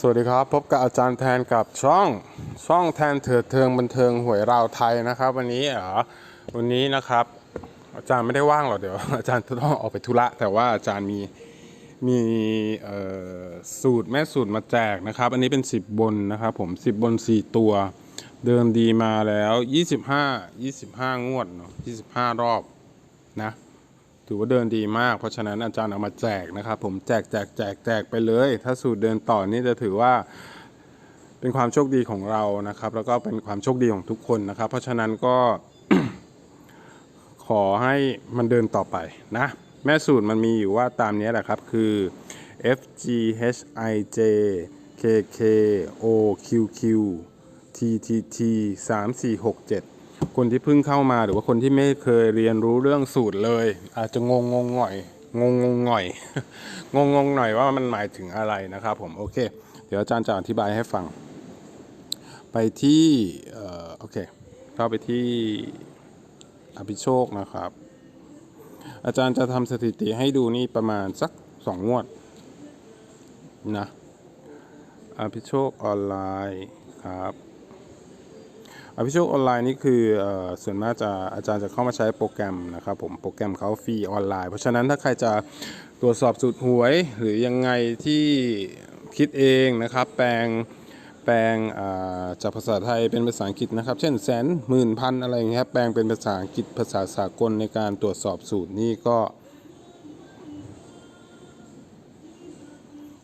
สวัสดีครับ พบกับอาจารย์แทนกับช่องช่องแทนเถิดเทิงบันเทิงหวยราวไทยนะครับ วันนี้เหรอวันนี้นะครับ อาจารย์ไม่ได้ว่างหรอกเดี๋ยว อาจารย์ต้องออกไปธุระ แต่ว่าอาจารย์มีมีสูตรแม่สูตรมาแจกนะครับ อันนี้เป็น 10 บนนะครับ ผม 10 บน 4 ตัว เดินดีมาแล้ว 25 25 งวดเนาะ25 รอบนะ ถือว่าเดินดีมาก เพราะฉะนั้นอาจารย์เอามาแจกนะครับผมแจกแจกแจกแจกไปเลย ถ้าสูตรเดินต่อนี่จะถือว่าเป็นความโชคดีของเรานะครับ แล้วก็เป็นความโชคดีของทุกคนนะครับ เพราะฉะนั้นก็ขอให้มันเดินต่อไปนะ แม่สูตรมันมีอยู่ว่าตามนี้แหละครับ คือ F G H I J K K O Q Q T T T 3 4 6 7 คนที่เพิ่งเข้ามาหรือว่าคนที่ไม่เคยเรียนรู้เรื่องสูตรเลย อาจจะงงงงหน่อยงงงงหน่อยงงงงหน่อยว่ามันหมายถึงอะไรนะครับผมโอเค เดี๋ยวอาจารย์จะอธิบายให้ฟัง ไปที่เอ่อโอเคเข้าไปที่อภิโชคนะครับ อาจารย์จะทำสถิติให้ดูนี่ประมาณสักสองงวดนะอภิโชคออนไลน์ครับ อภิโชคออนไลน์นี่คืออส่วนมากจะอาจารย์จะเข้ามาใช้โปรแกรมนะครับผมโปรแกรมเขาฟรีออนไลน์ เพราะฉะนั้นถ้าใครจะตรวจสอบสูตรหวยหรือยังไงที่คิดเองนะครับ แปลงแปลงจากภาษาไทยเป็นภาษาอังกฤษนะครับ เช่นแสนหมื่นพันอะไรอย่างเงี้ยแปลงเป็นภาษาอังกฤษภาษาสากลในการตรวจสอบสูตรนี่ก็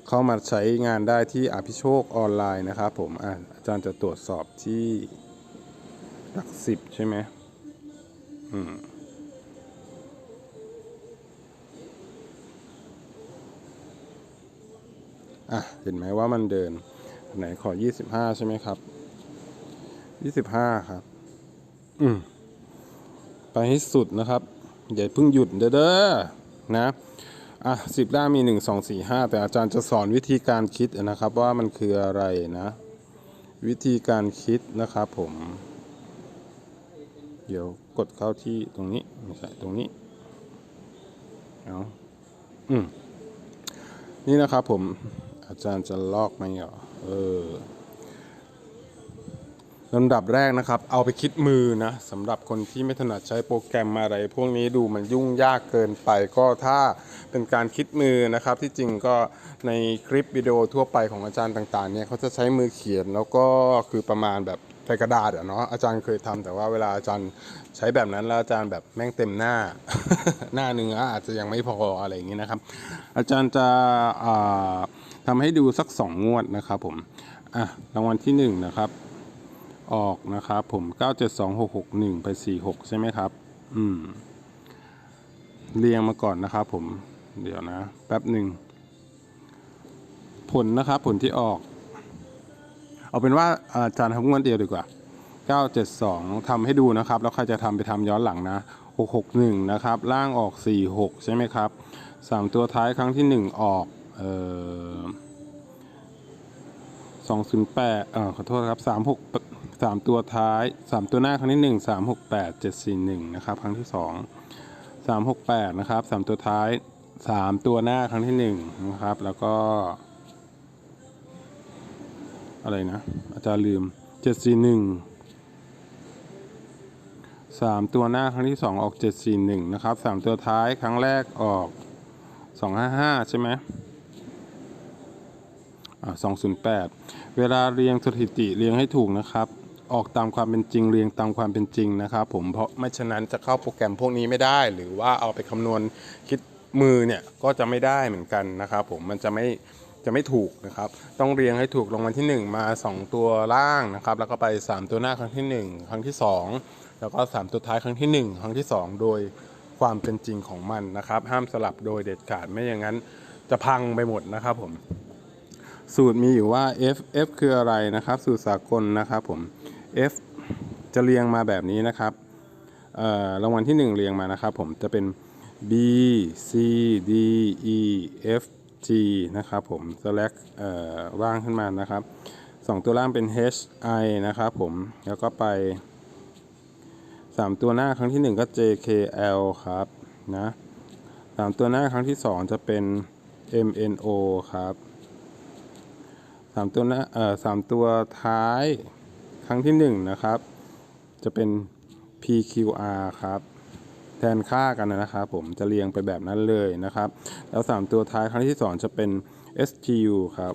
เข้ามาใช้งานได้ที่อภิโชคออนไลน์นะครับผมอาจารย์จะตรวจสอบที่ หลักสิบใช่ไหมอืมอะ เห็นไหมว่ามันเดิน ไหนขอยี่สิบห้าใช่ไหมครับยี่สิบห้าครับ อืม ไปให้สุดนะครับ อย่าเพิ่งหยุดเด้อนะ อะสิบด้านมีหนึ่งสองสี่ห้าแต่อาจารย์จะสอนวิธีการคิดนะครับ ว่ามันคืออะไรนะ วิธีการคิดนะครับผม ดี๋ยวกดเข้าที่ตรงนี้ไม่ใช่ตรงนี้เอาอืมนี่นะครับผมอาจารย์จะลอกไหมเหรอเออลำดับแรกนะครับ เอาไปคิดมือนะสำหรับคนที่ไม่ถนัดใช้โปรแกรมอะไร พวกนี้ดูมันยุ่งยากเกินไปก็ถ้าเป็นการคิดมือนะครับ ที่จริงก็ในคลิปวิดีโอทั่วไปของอาจารย์ต่างๆเนี่ยเขาจะใช้มือเขียนแล้วก็คือประมาณแบบ ใส่กระดาษอะเนาะอาจารย์เคยทำแต่ว่าเวลาอาจารย์ใช้แบบนั้นแล้วอาจารย์แบบแม่งเต็มหน้า หน้าเนื้ออาจจะยังไม่พออะไรอย่างนี้นะครับ อาจารย์จะอ่าทำให้ดูสักสองงวดนะครับผมอะรางวัลที่หนึ่งนะครับ ออกนะครับผม 972661 ไป 46 ใช่ไหมครับ อืม เรียงมาก่อนนะครับผมเดี๋ยวนะ แป๊บหนึ่ง ผลนะครับผลที่ออก เอาเป็นว่าอาจารย์ทำงวดเดียวดีกว่า 972ทำให้ดูนะครับ แล้วใครจะทำไปทำย้อนหลังนะ 661 นะครับ ล่างออก 46 ใช่ไหมครับ 3 ตัวท้ายครั้งที่ 1 ออกเอ่อสองศูนย์แปดเอ่อขอโทษครับสามหกสามตัวท้ายสามตัวหน้าครั้งที่หนึ่งสามหกแปดเจ็ดสี่หนึ่งนะครับ ครั้งที่สองสามหกแปดนะครับสามตัวท้ายสามตัวหน้าครั้งที่หนึ่งนะครับ แล้วก็ อะไรนะ อาจารย์ลืมเจ็ดสี่หนึ่งสามตัวหน้าครั้งที่สองออกเจ็ดสี่หนึ่งนะครับสามตัวท้ายครั้งแรกออกสองห้าห้าใช่ไหมสอ่า208เวลาเรียงสถิติเรียงให้ถูกนะครับ ออกตามความเป็นจริงเรียงตามความเป็นจริงนะครับ ผมเพราะไม่ฉะนั้นจะเข้าโปรแกรมพวกนี้ไม่ได้ หรือว่าเอาไปคำนวณคิดมือเนี่ยก็จะไม่ได้เหมือนกันนะครับ ผมมันจะไม่ จะไม่ถูกนะครับ ต้องเรียงให้ถูกรางวัลที่ 1 มา 2 ตัวล่างนะครับ แล้วก็ไป 3 ตัวหน้าครั้งที่ 1 ครั้งที่ 2 แล้วก็ 3 ตัวท้ายครั้งที่ 1 ครั้งที่ 2 โดยความเป็นจริงของมันนะครับ ห้ามสลับโดยเด็ดขาดไม่อย่างนั้นจะพังไปหมดนะครับผม สูตรมีอยู่ว่า f f คืออะไรนะครับ สูตรสากลนะครับผม f จะเรียงมาแบบนี้นะครับเอ่อรางวัลที่ 1 เรียงมานะครับผมจะเป็น b c d e f g นะครับผม select เอ่อว่างขึ้นมานะครับสองตัวล่างเป็น h i นะครับผม แล้วก็ไป 3 ตัวหน้าครั้งที่ 1 ก็ j k l ครับนะสามตัวหน้าครั้งที่ 2 จะเป็น m n o ครับสามตัวหน้าเอ่อสามตัวท้ายครั้งที่หนึ่งนะครับ จะเป็น PQR ครับ แทนค่ากันนะครับผมจะเรียงไปแบบนั้นเลยนะครับ แล้ว 3 ตัวท้ายครั้งที่ 2 จะเป็น STU ครับ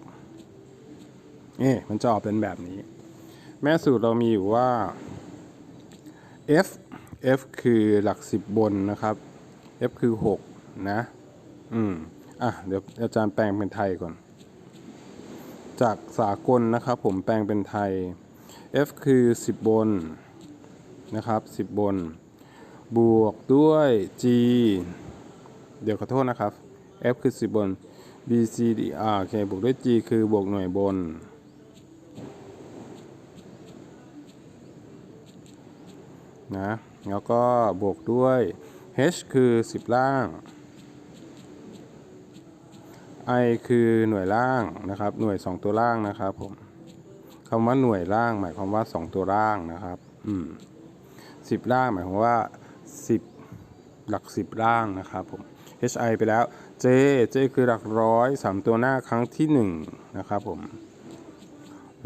นี่มันจะออกเป็นแบบนี้ แม่สูตรเรามีอยู่ว่า F F คือหลัก 10 บนนะครับ F คือ 6 นะ อืม อะ เดี๋ยวอาจารย์แปลงเป็นไทยก่อน จากสากลนะครับผมแปลงเป็นไทย F คือ 10 บนนะครับ 10 บน บวกด้วย G เดี๋ยวขอโทษนะครับ F คือ10บน B C D R โอเคบวกด้วย G คือบวกหน่วยบน นะ แล้วก็บวกด้วย H คือ 10 ล่าง I คือหน่วยล่างนะครับ หน่วย 2 ตัวล่างนะครับผมคำว่าหน่วยล่าง หมายความว่า 2 ตัวล่างนะครับ อืม10ล่างหมายความว่า 10 หลัก 10 ล่างนะครับผม HI ไปแล้ว J J คือหลักร้อยสามตัวหน้าครั้งที่1นะครับผม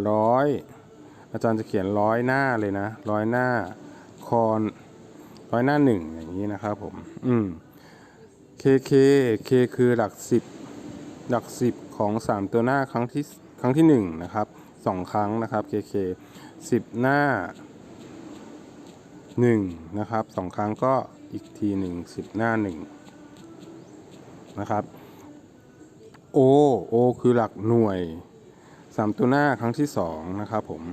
ร้อยอาจารย์จะเขียนร้อยหน้าเลยนะร้อยหน้าคอนร้อยหน้าหนึ่งอย่างนี้นะครับผมอืม KK K คือหลัก 10 หลัก 10 ของ 3 ตัวหน้าครั้งที่ครั้งที่1นะครับ2ครั้งนะครับ KK 10 หน้า 1นะครับ2ครั้งก็อีกทีหนึ่ง10 หน้า1นะครับ O O คือหลักหน่วย 3 ตัวหน้าครั้งที่ 2 นะครับผม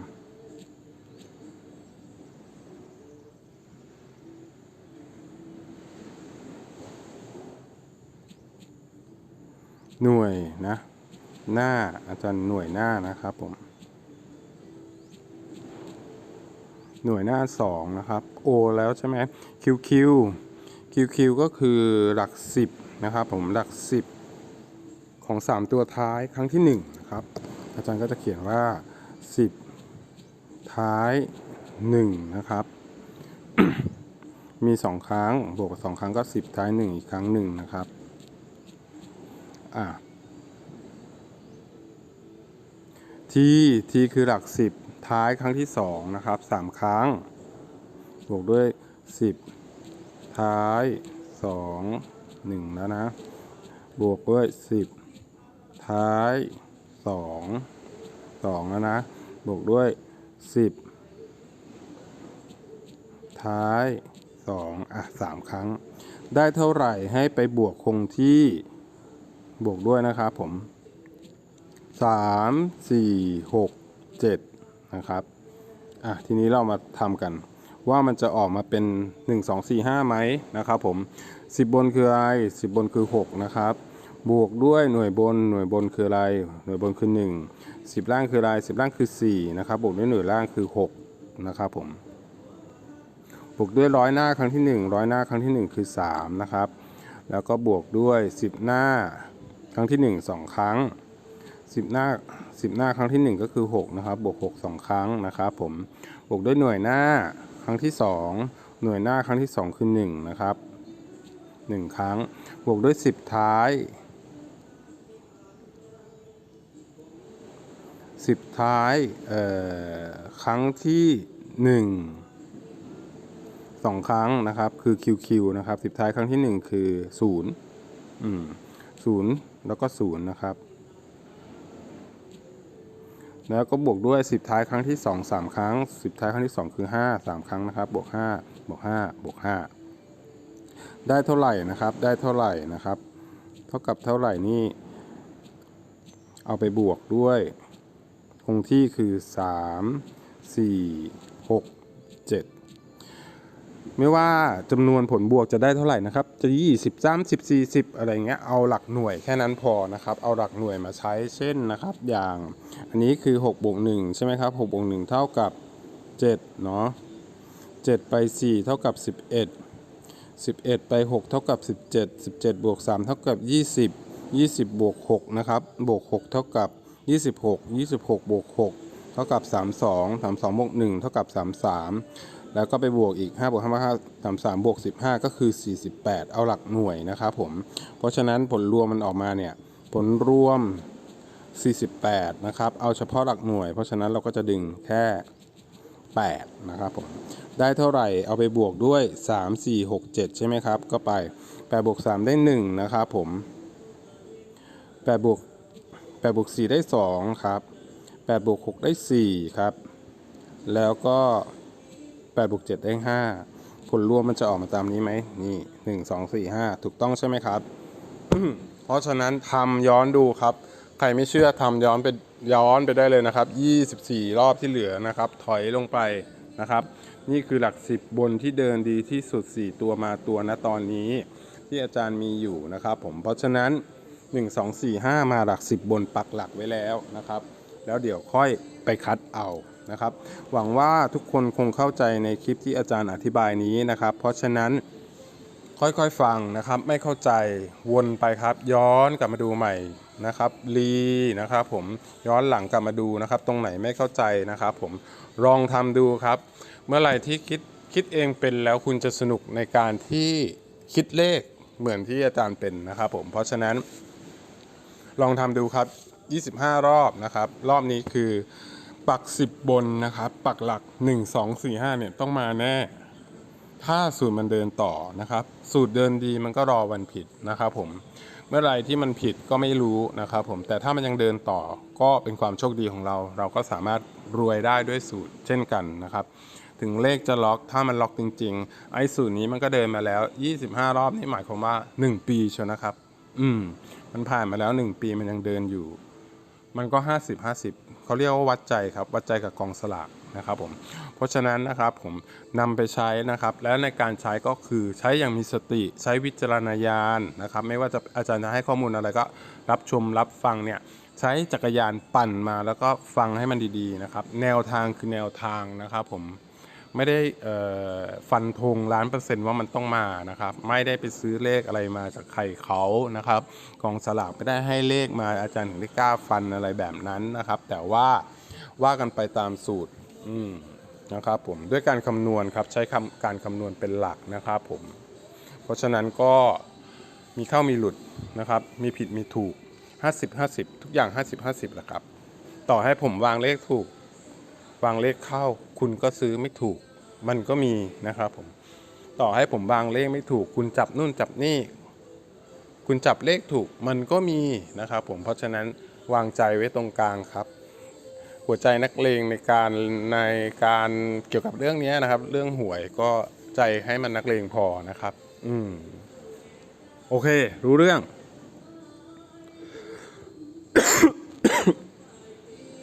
หน่วยนะ หน้าอาจารย์หน่วยหน้านะครับผม หน่วยหน้า 2 นะครับ O แล้วใช่ไหม QQ QQ ก็คือหลัก 10 นะครับผมหลัก 10 ของ 3 ตัวท้ายครั้งที่1นะครับอาจารย์ก็จะเขียนว่า 10 ท้าย 1 นะครับ มี 2 ครั้ง บวกกับ2ครั้งก็ 10 ท้าย 1 อีกครั้งหนึ่งนะครับอะ T T คือหลัก 10 ท้ายครั้งที่ 2 นะครับ 3 ครั้ง บวกด้วย 10 ท้าย 2 1 แล้วนะ บวกด้วย 10 ท้าย 2 2 แล้วนะ บวกด้วย 10 ท้าย 2 อะ 3 ครั้ง ได้เท่าไหร่ให้ไปบวกคงที่บวกด้วยนะครับผมสามสี่หกเจ็ด นะครับอะทีนี้เรามาทำกัน ว่ามันจะออกมาเป็น 1 2 4 5ไหมนะครับผม 10 บนคืออะไร 10 บนคือ 6 นะครับ บวกด้วยหน่วยบนหน่วยบนคืออะไร หน่วยบนคือ 1 10 ล่างคืออะไร 10 ล่างคือ 4 นะครับ บวกด้วยหน่วยล่างคือ 6 นะครับผมบวกด้วยร้อยหน้าครั้งที่ 1 ร้อยหน้าครั้งที่ 1 คือ 3 นะครับ แล้วก็บวกด้วย 10 หน้าครั้งที่ 1 2 ครั้ง 10 หน้า 10 หน้าครั้งที่ 1 ก็คือ 6 นะครับ บวก 6 2 ครั้งนะครับผม บวกด้วยหน่วยหน้าครั้งที่ 2 หน่วยหน้าครั้งที่ 2 คือ 1 นะครับ 1 ครั้ง บวกด้วย 10 ท้าย 10 ท้ายเอ่อครั้งที่ 1 2 ครั้งนะครับ คือ QQ นะครับ 10 ท้ายครั้งที่ 1 คือ 0 อืม0แล้วก็ 0 นะครับ แล้วก็บวกด้วย 10 ท้ายครั้งที่ 2 3 ครั้ง 10 ท้ายครั้งที่ 2 คือ 5 3 ครั้งนะครับ บวก 5 บวก 5 บวก 5 ได้เท่าไหร่นะครับ ได้เท่าไหร่นะครับ เท่ากับเท่าไหร่นี่ เอาไปบวกด้วย คงที่คือ 3 4 6 7 ไม่ว่าจำนวนผลบวกจะได้เท่าไหร่นะครับ จะ 20 30 40 อะไรเงี้ย เอาหลักหน่วยแค่นั้นพอนะครับ เอาหลักหน่วยมาใช้ เช่นนะครับ อย่างอันนี้คือ6บวก1ใช่ไหมครับ6บวก1เท่ากับ7เนาะ7ไป 4 เท่ากับ 11 11 ไป 6 เท่ากับ 17 17 บวก 3 เท่ากับ 20 20 บวก 6 นะครับ บวก 6 เท่ากับ 26 26 บวก 6 เท่ากับ 32 32 บวก 1 เท่ากับ 33 แล้วก็ไปบวกอีก5บวก5 5 33บวก15 ก็คือ 48 เอาหลักหน่วยนะครับผม เพราะฉะนั้นผลรวมมันออกมาเนี่ย ผลรวม 48 นะครับ เอาเฉพาะหลักหน่วย เพราะฉะนั้นเราก็จะดึงแค่ 8 นะครับผม ได้เท่าไหร่เอาไปบวกด้วย 3 4 6 7 ใช่ไหมครับ ก็ไป8บวก3ได้ 1 นะครับผม8บวก8บวก4ได้ 2 ครับ8บวก6ได้ 4 ครับ แล้วก็ 8บวก7ได้ 5 ผลรวมมันจะออกมาตามนี้ไหมนี่1 2 4 5 ถูกต้องใช่ไหมครับ เพราะฉะนั้นทำย้อนดูครับ ใครไม่เชื่อทำย้อนไปย้อนไปได้เลยนะครับ 24 รอบที่เหลือนะครับ ถอยลงไปนะครับ นี่คือหลัก 10 บนที่เดินดีที่สุด 4 ตัวมาตัวนะตอนนี้ที่อาจารย์มีอยู่นะครับ ผม เพราะฉะนั้น 1 2 4 5 มาหลัก 10 บนปักหลักไว้แล้วนะครับ แล้วเดี๋ยวค่อยไปคัดเอา นะครับ หวังว่าทุกคนคงเข้าใจในคลิปที่อาจารย์อธิบายนี้นะครับ เพราะฉะนั้นค่อยๆฟังนะครับ ไม่เข้าใจวนไปครับ ย้อนกลับมาดูใหม่นะครับรีนะครับ ผมย้อนหลังกลับมาดูนะครับ ตรงไหนไม่เข้าใจนะครับ ผมลองทำดูครับ เมื่อไหร่ที่คิดคิดเองเป็นแล้วคุณจะสนุกในการที่คิดเลขเหมือนที่อาจารย์เป็นนะครับผมเพราะฉะนั้นลองทำดูครับ 25 รอบนะครับ รอบนี้คือ ปัก 10 บนนะครับปักหลัก 1 2 4 5เนี่ยต้องมาแน่ ถ้าสูตรมันเดินต่อนะครับ สูตรเดินดีมันก็รอวันผิดนะครับผมเมื่อไรที่มันผิดก็ไม่รู้นะครับผมแต่ถ้ามันยังเดินต่อก็เป็นความโชคดีของเรา เราก็สามารถรวยได้ด้วยสูตรเช่นกันนะครับ ถึงเลขจะล็อกถ้ามันล็อกจริง ๆ ไอ้สูตรนี้มันก็เดินมาแล้ว 25 รอบนี่หมายความว่า 1 ปีเชียวนะครับ อืมมันผ่านมาแล้ว 1 ปีมันยังเดินอยู่ มันก็ 50 50เขาเรียกว่าวัดใจครับ วัดใจกับกองสลากนะครับผม เพราะฉะนั้นนะครับผมนำไปใช้นะครับ และในการใช้ก็คือใช้อย่างมีสติใช้วิจารณญาณนะครับ ไม่ว่าจะอาจารย์จะให้ข้อมูลอะไรก็รับชมรับฟังเนี่ยใช้จักรยานปั่นมาแล้วก็ฟังให้มันดีๆนะครับ แนวทางคือแนวทางนะครับผม ไม่ได้ฟันธงล้านเปอร์เซ็นต์ว่ามันต้องมานะครับ ไม่ได้ไปซื้อเลขอะไรมาจากใครเขานะครับกองสลากไม่ได้ให้เลขมาอาจารย์ถึงได้กล้าฟันอะไรแบบนั้นนะครับ แต่ว่าว่ากันไปตามสูตรนะครับผมด้วยการคำนวณครับใช้คำการคำนวณเป็นหลักนะครับผมเพราะฉะนั้นก็มีเข้ามีหลุดนะครับ มีผิดมีถูก 50 50 ทุกอย่าง 50 50แหละครับ ต่อให้ผมวางเลขถูก วางเลขเข้า คุณก็ซื้อไม่ถูก มันก็มีนะครับผมต่อให้ผมวางเลขไม่ถูก คุณจับนู่นจับนี่ คุณจับเลขถูกมันก็มีนะครับผมเพราะฉะนั้นวางใจไว้ตรงกลางครับ หัวใจนักเลงในการในการเกี่ยวกับเรื่องนี้นะครับ เรื่องหวยก็ใจให้มันนักเลงพอนะครับ อืมโอเค รู้เรื่อง